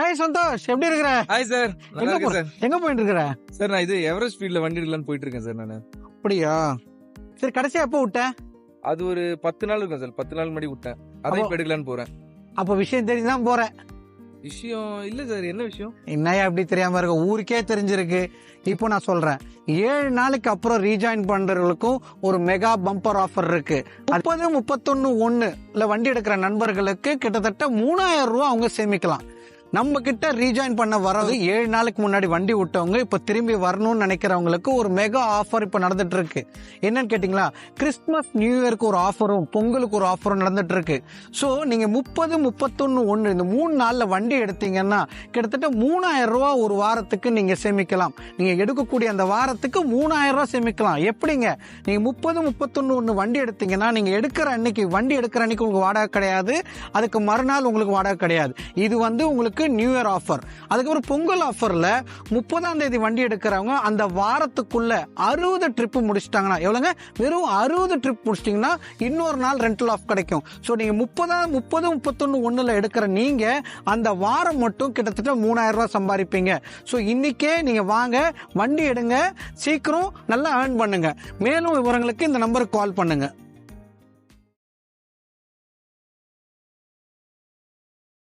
Hi Santhosh எப்படி இருக்கிற? Hi sir நல்லா இருக்கேன் சார் எங்க போயிட்டு இருக்கிற சார் நான் இது எவரெஸ்ட் ஸ்பீட்ல வண்டி எடுக்கலாம்னு போயிட்டு இருக்கேன் சார் நான். அப்படியா? சரி கடைசியா எப்போ விட்ட? அது ஒரு பத்து நாள் இருக்கும் சார் பத்து நாள் முன்னாடி விட்டேன். அதை அப்போ- இப்ப எடுக்கலாம்னு போறேன். அப்ப விஷயம் தெரிஞ்சுதான் போறேன். விஷயம் இல்ல சார் என்ன விஷயம்? என்னையா அப்படி தெரியாம இருக்க? ஊருக்கே தெரிஞ்சிருக்கு. இப்போ நான் சொல்றேன். ஏழு நாளைக்கு அப்புறம் ரீஜாயின் பண்றவங்களுக்கும் ஒரு மெகா பம்பர் ஆஃபர் இருக்கு. முப்பது முப்பத்தொன்னு ஒண்ணுல வண்டி எடுக்கிற நண்பர்களுக்கு கிட்டத்தட்ட மூணாயிரம் ரூபாய் அவங்க சேமிக்கலாம். நம்ம கிட்ட ரீஜாயின் பண்ண வரது ஏழு நாளுக்கு முன்னாடி வண்டி விட்டவங்க இப்ப திரும்பி வரணும்னு நினைக்கிறவங்களுக்கு ஒரு மெகா ஆஃபர் இப்ப நடந்துட்டு இருக்கு என்னன்னு கேட்டீங்களா? கிறிஸ்துமஸ் நியூ இயருக்கு ஒரு ஆஃபரும் பொங்கலுக்கு ஒரு ஆஃபரும் நடந்துட்டு இருக்கு ஸோ நீங்க முப்பது முப்பத்தொன்னு ஒன்று இந்த மூணு நாள்ல வண்டி எடுத்தீங்கன்னா கிட்டத்தட்ட மூணாயிரம் ரூபா ஒரு வாரத்துக்கு நீங்க சேமிக்கலாம். நீங்க எடுக்கக்கூடிய அந்த வாரத்துக்கு மூணாயிரம் ரூபா சேமிக்கலாம். எப்படிங்க? நீங்க முப்பது முப்பத்தொன்னு ஒன்று வண்டி எடுத்தீங்கன்னா நீங்க எடுக்கிற அன்னைக்கு வண்டி எடுக்கிற அன்னைக்கு உங்களுக்கு வாடகை கிடையாது. அதுக்கு மறுநாள் உங்களுக்கு வாடகை கிடையாது. இது வந்து உங்களுக்கு நியூ இயர் ஆஃபர் அதுக்கப்புறம் பொங்கல் ஆஃபரில் முப்பதாம் தேதி வண்டி எடுக்கிறவங்க அந்த வாரத்துக்குள்ள அறுபது ட்ரிப் முடிச்சிட்டாங்கன்னா எவ்வளோங்க வெறும் அறுபது ட்ரிப் முடிச்சிட்டிங்கன்னா இன்னொரு நாள் ரெண்டல் ஆஃப் கிடைக்கும். ஸோ நீங்கள் முப்பதாம் முப்பது முப்பத்தொன்று ஒன்றில் எடுக்கிற நீங்கள் அந்த வாரம் மட்டும் கிட்டத்தட்ட மூணாயிரம் சம்பாதிப்பீங்க. ஸோ இன்றைக்கே நீங்கள் வாங்க வண்டி எடுங்க சீக்கிரம் நல்லா ஏர்ன் பண்ணுங்கள் மேலும் விவரங்களுக்கு இந்த நம்பருக்கு கால் பண்ணுங்கள்